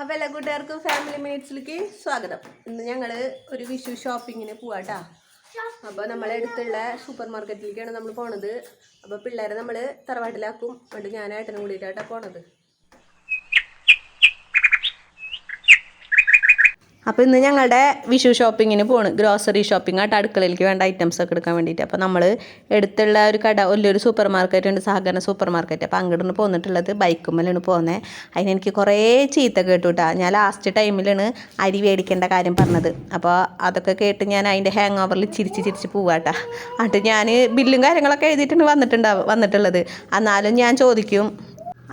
അപ്പോൾ എല്ലാ കൂട്ടുകാർക്കും ഫാമിലി മിനിറ്റ്സിലേക്ക് സ്വാഗതം. ഇന്ന് ഞങ്ങൾ ഒരു വിഷു ഷോപ്പിങ്ങിന് പോവാട്ടാ. അപ്പോൾ നമ്മളെടുത്തുള്ള സൂപ്പർ മാർക്കറ്റിലേക്കാണ് നമ്മൾ പോണത്. അപ്പോൾ പിള്ളേരെ നമ്മൾ തറവാട്ടിലാക്കും. അതുകൊണ്ട് ഞാൻ കൂടിയിട്ടാട്ടാ പോണത്. അപ്പോൾ ഇന്ന് ഞങ്ങളുടെ വിഷു ഷോപ്പിങ്ങിന് പോണ്. ഗ്രോസറി ഷോപ്പിംഗ് ആയിട്ട് അടുക്കളയിലേക്ക് വേണ്ട ഐറ്റംസ് ഒക്കെ എടുക്കാൻ വേണ്ടിയിട്ട്. അപ്പോൾ നമ്മൾ എടുത്തുള്ള ഒരു കട വലിയൊരു സൂപ്പർ മാർക്കറ്റ് ഉണ്ട് സഹകരണ സൂപ്പർ മാർക്കറ്റ് അപ്പോൾ അങ്ങോട്ട് പോന്നിട്ടുള്ളത് ബൈക്കുമ്മലാണ് പോകുന്നത് അതിന് എനിക്ക് കുറേ ചീത്ത കേട്ടു കേട്ടോ ഞാൻ ലാസ്റ്റ് ടൈമിലാണ് അരി മേടിക്കേണ്ട കാര്യം പറഞ്ഞത്. അപ്പോൾ അതൊക്കെ കേട്ട് ഞാൻ അതിന്റെ ഹാങ് ഓവറിൽ ചിരിച്ച് ചിരിച്ച് പോവാട്ടാ. എന്നിട്ട് ഞാൻ ബില്ലും കാര്യങ്ങളൊക്കെ എഴുതിയിട്ടുണ്ട് വന്നിട്ടുണ്ടാവും വന്നിട്ടുള്ളത്. എന്നാലും ഞാൻ ചോദിക്കും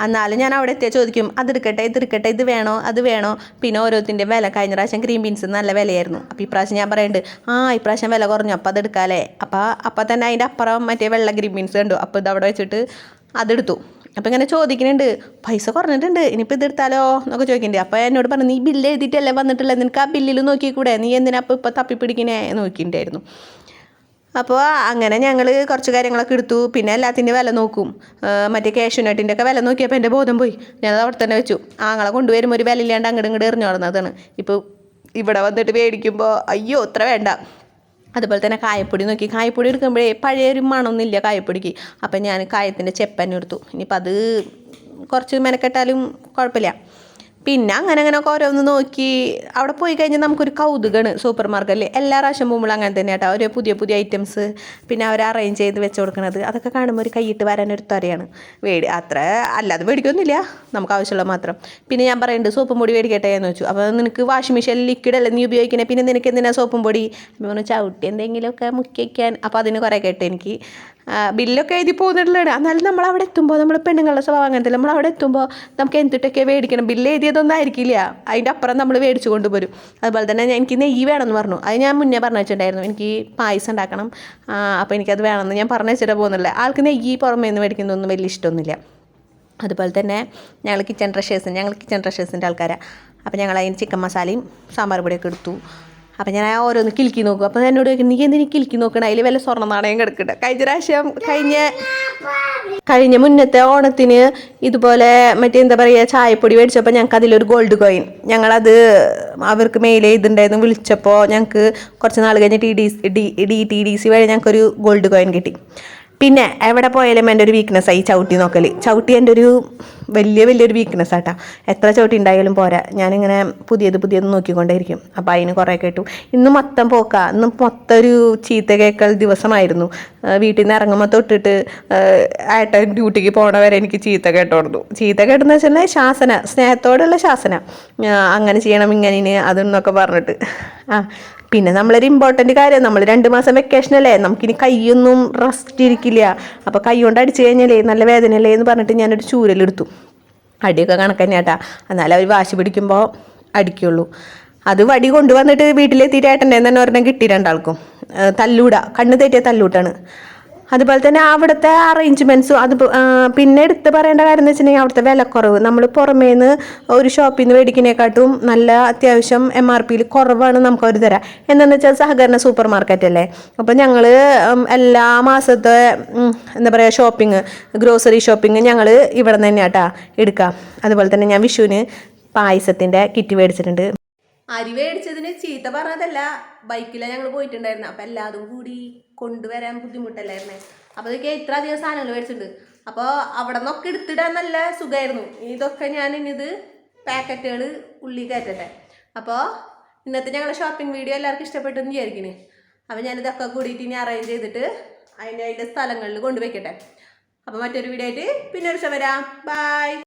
എന്നാലും ഞാൻ അവിടെ എത്തിയാൽ ചോദിക്കും അതെടുക്കട്ടെ ഇതെടുക്കട്ടെ ഇത് വേണോ അത് വേണോ? പിന്നെ ഓരോത്തിന്റെ വില. കഴിഞ്ഞ പ്രാവശ്യം ഗ്രീൻ ബീൻസ് നല്ല വിലയായിരുന്നു. അപ്പോൾ ഇപ്രാവശ്യം ഞാൻ പറയുന്നുണ്ട് ആ ഇപ്രാവശ്യം വില കുറഞ്ഞു അപ്പോൾ അതെടുക്കാമല്ലേ അപ്പോൾ അപ്പോൾ തന്നെ അതിന്റെ അപ്പുറം മറ്റേ വെള്ള ഗ്രീൻ ബീൻസ് കണ്ടു. അപ്പോൾ ഇത് അവിടെ വെച്ചിട്ട് അതെടുത്തു അപ്പോൾ ഇങ്ങനെ ചോദിക്കുന്നുണ്ട് പൈസ കുറഞ്ഞിട്ടുണ്ട് ഇനിയിപ്പോൾ ഇതെടുത്താലോ എന്നൊക്കെ ചോദിക്കുന്നുണ്ട്. അപ്പോൾ എന്നോട് പറഞ്ഞു നീ ബില്ല് എഴുതിയിട്ടല്ലേ വന്നിട്ടില്ല നിനക്ക് ആ ബില്ലിൽ നോക്കിക്കൂടെ? നീ എന്തിനാ അപ്പോൾ ഇപ്പോൾ തപ്പിപ്പിടിക്കണേ? നോക്കിയിട്ടുണ്ടായിരുന്നു അപ്പോൾ അങ്ങനെ ഞങ്ങൾ കുറച്ച് കാര്യങ്ങളൊക്കെ എടുത്തു. പിന്നെ എല്ലാത്തിന്റെ വില നോക്കും. മറ്റേ കാഷ്യൂനട്ടിന്റെ ഒക്കെ വില നോക്കിയപ്പോൾ എന്റെ ബോധം പോയി. ഞാനത് അവിടെ തന്നെ വെച്ചു. ആങ്ങളെ കൊണ്ടുവരുമ്പോൾ ഒരു വില ഇല്ലാണ്ട് അങ്ങോട്ട് ഇങ്ങോട്ട് എറിഞ്ഞു നടന്നതാണ്. ഇപ്പോൾ ഇവിടെ വന്നിട്ട് മേടിക്കുമ്പോൾ അയ്യോ ഇത്ര വേണ്ട. അതുപോലെ തന്നെ കായപ്പൊടി നോക്കി. കായപ്പൊടി എടുക്കുമ്പോഴേ പഴയ ഒരു മണമൊന്നുമില്ല കായപ്പൊടിക്ക്. അപ്പം ഞാൻ കായത്തിന്റെ ചെപ്പന്നെ എടുത്തു. ഇനിയിപ്പോൾ അത് കുറച്ച് മെനക്കെട്ടാലും കുഴപ്പമില്ല. പിന്നെ അങ്ങനെ അങ്ങനെ ഒക്കെ ഓരോന്ന് നോക്കി. അവിടെ പോയി കഴിഞ്ഞാൽ നമുക്കൊരു കൗതുകമാണ് സൂപ്പർ മാർക്കറ്റിൽ എല്ലാ പ്രാവശ്യം പോകുമ്പോൾ അങ്ങനെ തന്നെ കേട്ടോ. ഓരോ പുതിയ പുതിയ ഐറ്റംസ് പിന്നെ അവർ അറേഞ്ച് ചെയ്ത് വെച്ച് കൊടുക്കുന്നത് അതൊക്കെ കാണുമ്പോൾ ഒരു കൈയിട്ട് വരാനൊരു തരയാണ് വേടി അത്ര അല്ലാതെ മേടിക്കൊന്നുമില്ല. നമുക്ക് ആവശ്യമുള്ള മാത്രം. പിന്നെ ഞാൻ പറയുന്നുണ്ട് സോപ്പും പൊടി മേടിക്കട്ടെ? എന്ന് വെച്ചു അപ്പോൾ നിനക്ക് വാഷിംഗ് മെഷീൻ ലിക്വിഡ് അല്ലേ നീ ഉപയോഗിക്കണേ? പിന്നെ നിനക്ക് എന്തിനാണ് സോപ്പും പൊടി? അപ്പോൾ പറഞ്ഞു ചവിട്ടി എന്തെങ്കിലുമൊക്കെ മുക്കി അപ്പോൾ അതിന് കുറേ കേട്ടോ എനിക്ക് ബില്ലൊക്കെ എഴുതി പോകുന്നുള്ളതാണ് എന്നാലും നമ്മൾ അവിടെ എത്തുമ്പോൾ നമ്മൾ പെണ്ണുങ്ങളുടെ സ്വഭാവം അങ്ങനത്തെ നമ്മൾ അവിടെ എത്തുമ്പോൾ നമുക്ക് എന്തിട്ടൊക്കെ മേടിക്കണം? ബില്ല് എഴുതിയതൊന്നും ആയിരിക്കില്ല അതിന്റെ അപ്പുറം നമ്മൾ മേടിച്ചു കൊണ്ടുവരും. അതുപോലെ തന്നെ ഞാൻ എനിക്ക് നെയ്യ് വേണമെന്ന് പറഞ്ഞു. അത് ഞാൻ മുന്നേ പറഞ്ഞു വെച്ചിട്ടുണ്ടായിരുന്നു എനിക്ക് പായസം ഉണ്ടാക്കണം. അപ്പോൾ എനിക്കത് വേണമെന്ന് ഞാൻ പറഞ്ഞു വെച്ചിട്ട് പോകുന്നില്ല ആൾക്ക് നെയ്യ് പുറമേ നിന്ന് മേടിക്കുന്നതൊന്നും വലിയ ഇഷ്ടമൊന്നുമില്ല. അതുപോലെ തന്നെ ഞങ്ങൾ കിച്ചൺ ട്രഷേഴ്സ് ഞങ്ങൾ കിച്ചൺ ട്രഷേഴ്സിന്റെ ആൾക്കാരാണ് അപ്പോൾ ഞങ്ങൾ അതിന് ചിക്കൻ മസാലയും സാമ്പാർ പൊടിയൊക്കെ എടുത്തു. അപ്പം ഞാൻ ആ ഓരോന്ന് കിലുക്കി നോക്കും. അപ്പം എന്നോട് ചോദിക്കും നീ എന്തിനു കിലുക്കി നോക്കണം? അതിൽ വല്ല സ്വർണ നാണയം കിടക്കട്ടെ കഴിഞ്ഞ പ്രാവശ്യം കഴിഞ്ഞ കഴിഞ്ഞ മുന്നത്തെ ഓണത്തിന് ഇതുപോലെ മറ്റേ എന്താ പറയുക ചായപ്പൊടി മേടിച്ചപ്പോൾ ഞങ്ങൾക്ക് അതിലൊരു ഗോൾഡ് കോയിൻ ഞങ്ങളത് അവർക്ക് മെയിൽ ചെയ്തിട്ടുണ്ടായിരുന്നു. വിളിച്ചപ്പോൾ ഞങ്ങൾക്ക് കുറച്ച് നാൾ കഴിഞ്ഞ് T D D D T D C വഴി ഞങ്ങൾക്കൊരു ഗോൾഡ് കോയിൻ കിട്ടി. പിന്നെ എവിടെ പോയാലും എന്റെ ഒരു വീക്ക്നെസ്സായി ചവിട്ടി നോക്കൽ ചവിട്ടി എന്റെ ഒരു വലിയ വലിയൊരു വീക്ക്നെസ് ആട്ടാ എത്ര ചവിട്ടി ഉണ്ടായാലും പോരാ. ഞാനിങ്ങനെ പുതിയത് പുതിയത് നോക്കിക്കൊണ്ടേയിരിക്കും. അപ്പോൾ അതിന് കുറേ കേട്ടു. ഇന്ന് മൊത്തം പോക്ക. ഇന്ന് മൊത്തം ഒരു ചീത്ത കേക്കൽ ദിവസമായിരുന്നു. വീട്ടിൽ നിന്ന് ഇറങ്ങുമ്പോൾ തൊട്ടിട്ട് ആട്ട ഡ്യൂട്ടിക്ക് പോണ വരെ എനിക്ക് ചീത്ത കേട്ടോടുന്നു. ചീത്ത കേട്ടെന്ന് വെച്ചാൽ ശാസന. സ്നേഹത്തോടുള്ള ശാസന. അങ്ങനെ ചെയ്യണം ഇങ്ങനെ അതെന്നൊക്കെ പറഞ്ഞിട്ട്. ആ പിന്നെ നമ്മളൊരു ഇമ്പോർട്ടന്റ് കാര്യം നമ്മൾ രണ്ട് മാസം വെക്കേഷൻ അല്ലേ? നമുക്കിനി കൈയൊന്നും റെസ്റ്റ് ഇരിക്കില്ല. അപ്പോൾ കൈ കൊണ്ട് അടിച്ചു കഴിഞ്ഞാലേ നല്ല വേദനയല്ലേ എന്ന് പറഞ്ഞിട്ട് ഞാനൊരു ചൂരലെടുത്തു. അടിയൊക്കെ കണക്കന്നെ കേട്ടാ എന്നാലും അവർ വാശി പിടിക്കുമ്പോൾ അടിക്കുള്ളൂ. അത് വടി കൊണ്ടുവന്നിട്ട് വീട്ടിലെത്തിയിട്ട് ഏട്ടന്റെ തന്നെ ഒരെണ്ണം കിട്ടി രണ്ടാൾക്കും. തല്ലൂട. കണ്ണ് തെറ്റിയ തല്ലൂട്ടാണ്. അതുപോലെ തന്നെ അവിടുത്തെ അറേഞ്ച്മെന്റ്സും അത് പിന്നെ എടുത്ത് പറയേണ്ട കാര്യം എന്ന് വെച്ചിട്ടുണ്ടെങ്കിൽ അവിടുത്തെ വിലക്കുറവ്. നമ്മൾ പുറമേ നിന്ന് ഒരു ഷോപ്പിൽ നിന്ന് മേടിക്കുന്നതിനെക്കാട്ടും നല്ല അത്യാവശ്യം എം ആർ പിയിൽ കുറവാണ് നമുക്ക് അവർ തരാം. എന്താണെന്ന് വെച്ചാൽ സഹകരണ സൂപ്പർ മാർക്കറ്റ് അല്ലേ അപ്പോൾ ഞങ്ങൾ എല്ലാ മാസത്തെ എന്താ പറയുക ഷോപ്പിംഗ് ഗ്രോസറി ഷോപ്പിംഗ് ഞങ്ങൾ ഇവിടെ നിന്ന് തന്നെയാട്ടാ എടുക്കാം. അതുപോലെ തന്നെ ഞാൻ വിഷുവിന് പായസത്തിന്റെ കിറ്റ് മേടിച്ചിട്ടുണ്ട്. അരി മേടിച്ചതിന് ചീത്ത പറഞ്ഞതല്ല. ബൈക്കിലാണ് ഞങ്ങൾ പോയിട്ടുണ്ടായിരുന്നു. അപ്പം എല്ലാതും കൂടി കൊണ്ടുവരാൻ ബുദ്ധിമുട്ടല്ലായിരുന്നേ. അപ്പോൾ ഇതൊക്കെ ഇത്ര അധികം സാധനങ്ങൾ മേടിച്ചിട്ടുണ്ട്. അപ്പോൾ അവിടെ നിന്നൊക്കെ എടുത്തിടാൻ നല്ല സുഖമായിരുന്നു ഇതൊക്കെ ഞാൻ ഇനിത് പാക്കറ്റുകൾ ഉള്ളി കയറ്റട്ടെ. അപ്പോൾ ഇന്നത്തെ ഞങ്ങളുടെ ഷോപ്പിംഗ് വീഡിയോ എല്ലാവർക്കും ഇഷ്ടപ്പെട്ടെന്ന് വിചാരിക്കുന്നു അപ്പോൾ ഞാനിതൊക്കെ കൂടിയിട്ട് ഇനി അറേഞ്ച് ചെയ്തിട്ട് അതിന്റെ അതിന്റെ സ്ഥലങ്ങളിൽ കൊണ്ടുവയ്ക്കട്ടെ. അപ്പോൾ മറ്റൊരു വീഡിയോ ആയിട്ട് പിന്നെ ഒരു ദിവസം വരാം. ബൈ